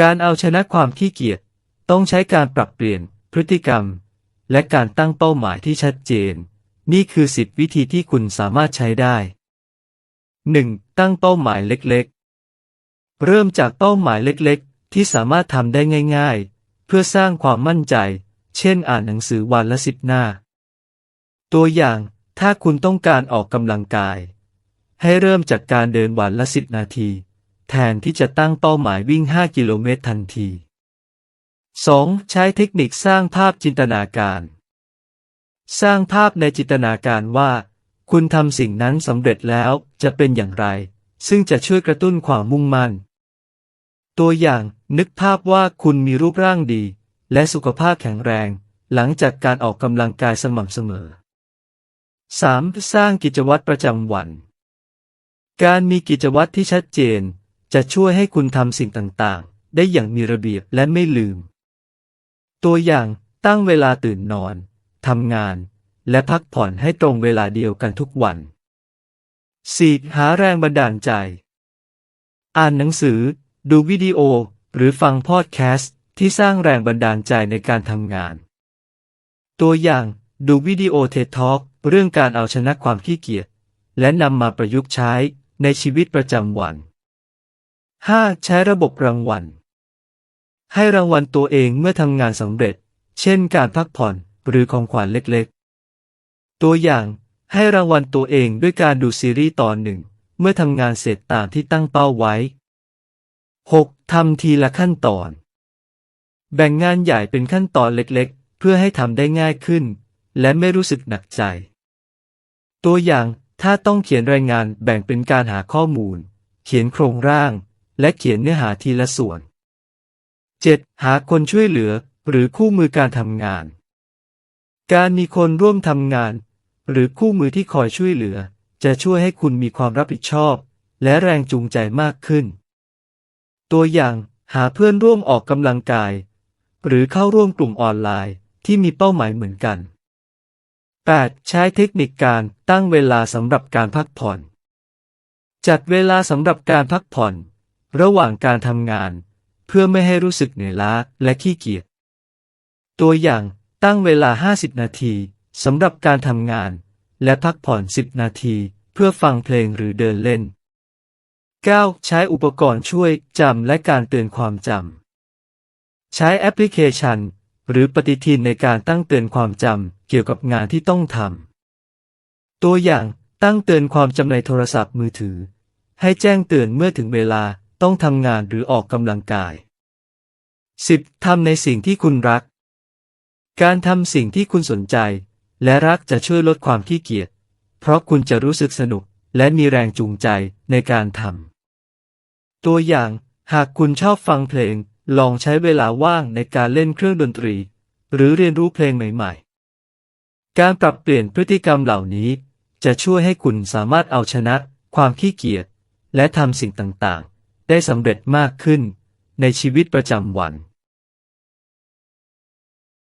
การเอาชนะความขี้เกียจต้องใช้การปรับเปลี่ยนพฤติกรรม และการตั้งเป้าหมายที่ชัดเจน นี่คือสิบวิธีที่คุณสามารถใช้ได้ 1. ตั้งเป้าหมายเล็กๆ เริ่มจากเป้าหมายเล็กๆ ที่สามารถทำได้ง่าย ๆ เพื่อสร้างความมั่นใจ เช่นอ่านหนังสือวันละสิบหน้า ตัวอย่างถ้าคุณต้องการออกกำลังกาย ให้เริ่มจากการเดินวันละสิบนาที แทนที่จะตั้งเป้าหมายวิ่ง 5 กิโลเมตรทันที 2. ใช้เทคนิคสร้างภาพจินตนาการ สร้างภาพในจินตนาการว่า คุณทำสิ่งนั้นสำเร็จแล้วจะเป็นอย่างไร ซึ่งจะช่วยกระตุ้นความมุ่งมั่น ตัวอย่างนึกภาพว่าคุณมีรูปร่างดี และสุขภาพแข็งแรง หลังจากการออกกำลังกายสม่ำเสมอ 3. สร้างกิจวัตรประจำวัน การมีกิจวัตรที่ชัดเจน จะช่วยให้คุณทำสิ่งต่างๆ ได้อย่างมีระเบียบและไม่ลืม ตัวอย่างตั้งเวลาตื่นนอนทำงาน และพักผ่อนให้ตรงเวลาเดียวกันทุกวัน 4. หาแรงบันดาลใจ อ่านหนังสือ ดูวิดีโอ หรือฟังพอดแคสต์ที่สร้างแรงบันดาลใจในการทำงาน ตัวอย่างดูวิดีโอเท d ทอ l k เรื่องการเอาชนะความขี้เกียจและนำมาประยุกต์ใช้ในชีวิตประจำวัน 5. ใช้ระบบรางวัล ให้รางวัลตัวเองเมื่อทำงานสำเร็จ เช่นการพักผ่อนหรือของขวัญเล็กๆ ตัวอย่าง ให้รางวัลตัวเองด้วยการดูซีรีส์ตอนหนึ่ง เมื่อทำงานเสร็จตามที่ตั้งเป้าไว้ 6. ทำทีละขั้นตอน แบ่งงานใหญ่เป็นขั้นตอนเล็กๆ เพื่อให้ทำได้ง่ายขึ้น และไม่รู้สึกหนักใจ ตัวอย่างถ้าต้องเขียนรายงานแบ่งเป็นการหาข้อมูล เขียนโครงร่าง และเขียนเนื้อหาทีละส่วน 7. หาคนช่วยเหลือ หรือคู่มือการทำงาน การมีคนร่วมทำงาน หรือคู่มือที่คอยช่วยเหลือ จะช่วยให้คุณมีความรับผิดชอบ และแรงจูงใจมากขึ้น ตัวอย่างหาเพื่อนร่วมออกกำลังกาย หรือเข้าร่วมกลุ่มออนไลน์ที่มีเป้าหมายเหมือนกัน 8. ใช้เทคนิคการตั้งเวลาสำหรับการพักผ่อน จัดเวลาสำหรับการพักผ่อน ระหว่างการทำงาน เพื่อไม่ให้รู้สึกเหนื่อยล้าและขี้เกียจ ตัวอย่างตั้งเวลา 50 นาทีสำหรับการทำงาน และพักผ่อน 10 นาที เพื่อฟังเพลงหรือเดินเล่น 9. ใช้อุปกรณ์ช่วยจำและการเตือนความจำ ใช้แอปพลิเคชัน หรือปฏิทินในการตั้งเตือนความจำเกี่ยวกับงานที่ต้องทำ ตัวอย่างตั้งเตือนความจำในโทรศัพท์มือถือ ให้แจ้งเตือนเมื่อถึงเวลา ต้องทำงานหรือออกกำลังกาย 10. ทำในสิ่งที่คุณรัก การทำสิ่งที่คุณสนใจ และรักจะช่วยลดความขี้เกียจ เพราะคุณจะรู้สึกสนุกและมีแรงจูงใจในการทำ ตัวอย่าง หากคุณชอบฟังเพลง ลองใช้เวลาว่างในการเล่นเครื่องดนตรี หรือเรียนรู้เพลงใหม่ ๆ การปรับเปลี่ยนพฤติกรรมเหล่านี้ จะช่วยให้คุณสามารถเอาชนะ ความขี้เกียจ และทำสิ่งต่างๆ ได้สำเร็จมากขึ้นในชีวิตประจำวัน